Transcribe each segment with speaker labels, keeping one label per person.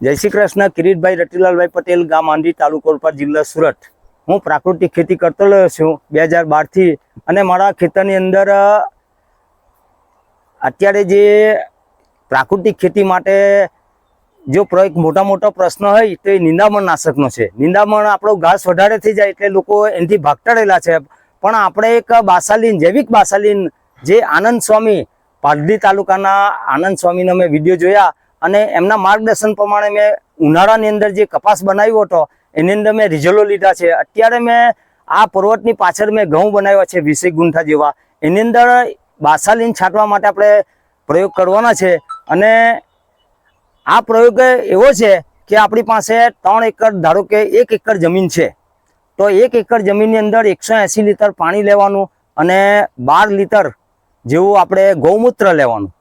Speaker 1: જય શ્રી કૃષ્ણ, કિરીટભાઈ રતિલાલભાઈ પટેલ, ગામ આંધી તાલુકો પર જિલ્લા સુરત. હું પ્રાકૃતિક ખેતી કરતો રહ્યો છું બે હજાર બારથી અને મારા ખેતરની અંદર અત્યારે જે પ્રાકૃતિક ખેતી માટે જો એક મોટા મોટો પ્રશ્ન હોય તો એ નિંદામણ નાશકનો છે. નિંદામણ આપણો ઘાસ વધારે થઈ જાય એટલે લોકો એનાથી ભાગતાડેલા છે. પણ આપણે એક બાસાલીન, જૈવિક બાસાલીન જે આનંદ સ્વામી પાલડી તાલુકાના આનંદ સ્વામીનો મેં વીડિયો જોયા. અને એમના માર્ગદર્શન પ્રમાણે મેં ઉનાળાની અંદર જે કપાસ બનાવ્યો હતો, એની અંદર મેં રિઝલ્ટો લીધા છે. અત્યારે મેં આ પર્વતની પાછળ મેં ઘઉં બનાવ્યા છે વીસેક ગુંઠા જેવા. એની અંદર બાસાલીન છાંટવા માટે આપણે પ્રયોગ કરવાના છે. અને આ પ્રયોગ એવો છે કે આપણી પાસે ત્રણ એકર, ધારો કે એક એકર જમીન છે. તો એક એકર જમીનની અંદર એકસો એંસી લીટર પાણી લેવાનું અને બાર લીટર જેવું આપણે ગૌમૂત્ર લેવાનું.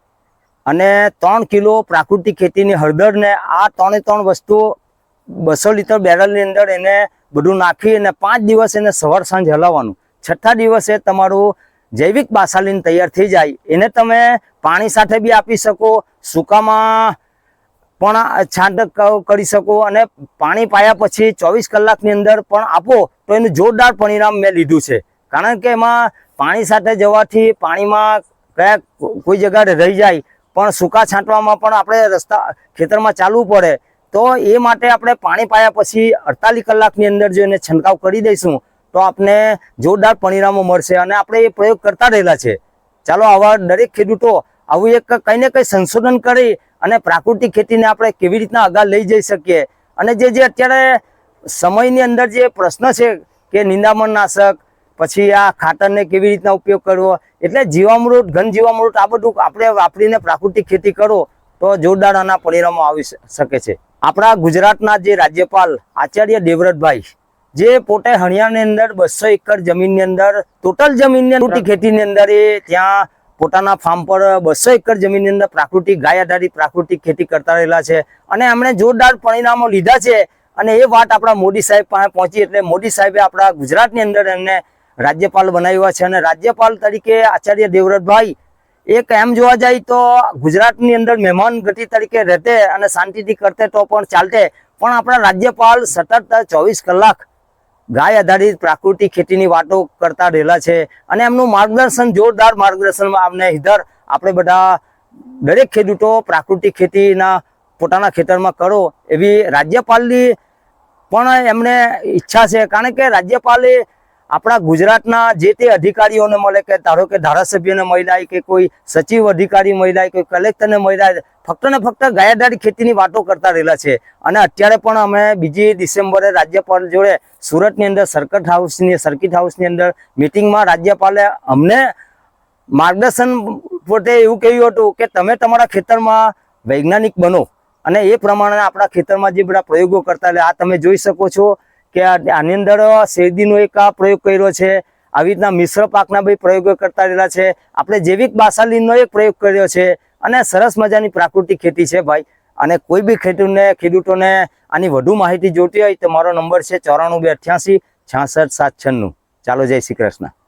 Speaker 1: અને ત્રણ કિલો પ્રાકૃતિક ખેતીની હળદરને આ ત્રણે ત્રણ વસ્તુ બસો લીટર બેરલની અંદર એને બધું નાખી અને પાંચ દિવસ એને સવાર સાંજ હલાવવાનું. છઠ્ઠા દિવસે તમારું જૈવિક બાસાલીન તૈયાર થઈ જાય. એને તમે પાણી સાથે બી આપી શકો, સૂકામાં પણ છાંટક કરી શકો અને પાણી પાયા પછી ચોવીસ કલાકની અંદર પણ આપો તો એનું જોરદાર પરિણામ મેં લીધું છે. કારણ કે એમાં પાણી સાથે જવાથી પાણીમાં કયા કોઈ જગ્યાએ રહી જાય પણ સૂકા છાંટવામાં પણ આપણે રસ્તા, ખેતરમાં ચાલવું પડે. તો એ માટે આપણે પાણી પાયા પછી અડતાલીસ કલાકની અંદર જો એને છંટકાવ કરી દઈશું, તો આપને જોરદાર પરિણામો મળશે અને આપણે એ પ્રયોગ કરતા રહેલા છે. ચાલો આવા દરેક ખેડૂતો આવું એક કંઈ ને કંઈ સંશોધન કરી અને પ્રાકૃતિક ખેતીને આપણે કેવી રીતના આગળ લઈ જઈ શકીએ. અને જે જે અત્યારે સમયની અંદર જે પ્રશ્ન છે કે નિંદામણ નાશક પછી આ ખાતરને કેવી રીતના ઉપયોગ કરવો? એટલે જીવામૃત ઘન જીવામૃત આ બધું આપણે વાપરીને પ્રાકૃતિક ખેતી કરો તો જોરદાર આના પરિણામો આવી શકે છે. આપણા ગુજરાતના જે રાજ્યપાલ આચાર્ય દેવવ્રતભાઈ જે પોતે હણિયાની અંદર બસો એકર જમીનની અંદર ટોટલ જમીનની ખેતીની અંદર એ ત્યાં પોતાના ફાર્મ પર બસો એકર જમીનની અંદર પ્રાકૃતિક ગાય આધારિત પ્રાકૃતિક ખેતી કરતા રહેલા છે. અને એમણે જોરદાર પરિણામો લીધા છે. અને એ વાત આપણા મોદી સાહેબ પાસે પહોંચી એટલે મોદી સાહેબે આપણા ગુજરાતની અંદર એમને રાજ્યપાલ બનાવ્યા છે અને રાજ્યપાલ તરીકે આચાર્ય દેવવ્રતભાઈ એક એમ જોવા જાય તો ગુજરાતની અંદર મહેમાન ગતિ તરીકે રહેતે અને શાંતિથી કરતે તો પણ ચાલતે. પણ આપણા રાજ્યપાલ સતત ચોવીસ કલાક ગાય આધારિત પ્રાકૃતિક ખેતીની વાતો કરતા રહેલા છે અને એમનું માર્ગદર્શન જોરદાર માર્ગદર્શનમાં અમને હિધર આપણે બધા દરેક ખેડૂતો પ્રાકૃતિક ખેતીના પોતાના ખેતરમાં કરો એવી રાજ્યપાલની પણ એમને ઈચ્છા છે. કારણ કે રાજ્યપાલે આપણા ગુજરાતના જે તે અધિકારીઓને મળે કે ધારો કે ધારાસભ્યને મળ્યા કે કોઈ સચિવ અધિકારી મળ્યા, કોઈ કલેક્ટરને મળ્યા, ફક્ત ને ફક્ત ગાયાદારી ખેતીની વાતો કરતા રહેલા છે. અને અત્યારે પણ અમે બીજી ડિસેમ્બરે રાજ્યપાલ જોડે સુરતની અંદર સર્કટ હાઉસની, સર્કિટ હાઉસની અંદર મિટિંગમાં રાજ્યપાલે અમને માર્ગદર્શન પોતે એવું કહ્યું હતું કે તમે તમારા ખેતરમાં વૈજ્ઞાનિક બનો. અને એ પ્રમાણે આપણા ખેતરમાં જે બધા પ્રયોગો કરતા એટલે આ તમે જોઈ શકો છો. કે આની અંદર શેરડીનો એક આ પ્રયોગ કર્યો છે. આવી રીતના મિશ્ર પાકના બી પ્રયોગો કરતા રહેલા છે. આપણે જૈવિક બાસાલીનનો એક પ્રયોગ કર્યો છે અને સરસ મજાની પ્રાકૃતિક ખેતી છે ભાઈ. અને કોઈ બી ખેડૂતને ખેડૂતોને આની વધુ માહિતી જોતી હોય તો મારો નંબર છે ચોરાણું બે અઠ્યાસી છાસઠ સાત છન્નું. ચાલો જય શ્રી કૃષ્ણ.